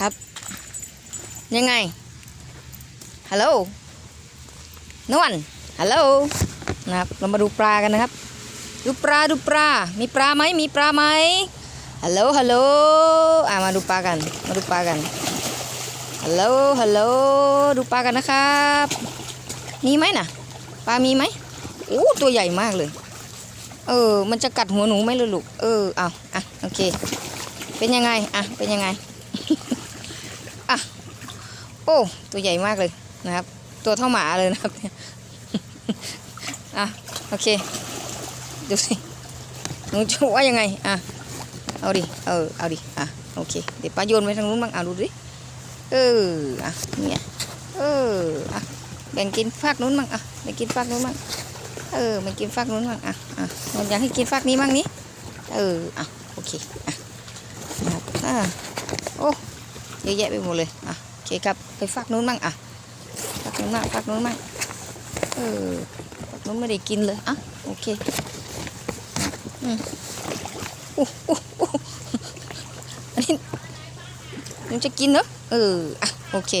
ครับ ยังไง ฮัลโหล นวล ฮัลโหล นะครับ เรามาดูปลากันนะครับ ดูปลา ดูปลา มีปลาไหม มีปลาไหม ฮัลโหล ฮัลโหล อ่ามาดูปลากัน มาดูปลากัน ฮัลโหล ฮัลโหล ดูปลากันนะครับ มีไหมนะปลา มีไหมโอ้ตัวใหญ่มากเลย เออ มันจะกัดหัวหนูไหมลูก เออ เอาอะ โอเค เป็นยังไง อะ เป็นยังไง อ้ตัวใหญ่มากเลยนะครับ ตัวเท่าหมาเลยนะครับอะโอเคดูสิหนูจะว่ายังไงอะเอาดิเออเอาดิอะโอเคเดี๋ยวป้าโยนไปทางนู้นบ้างอะดูดิเอออะเนี่ยเอออะแบ่งกินฝากนู้นบ้างอะแบ่งกินฝากนู้นบ้างเออแบ่งกินฝากนู้นบ้างอะอะมันอยากให้กินฝากนี้บ้างนี้เอออะโอเคอะนะครับอ่าโอ้เยอะแยะไปหมดเลยอะ โอเคครับไปฝากนู้นบ้างอะฝากนู้นบ้างฝากนู้นบ้างเออฝากนู้นไม่ได้กินเลยอะโอเคอืมอู้อู้อู้อันนี้หนูจะกินเหรอเอออะโอเค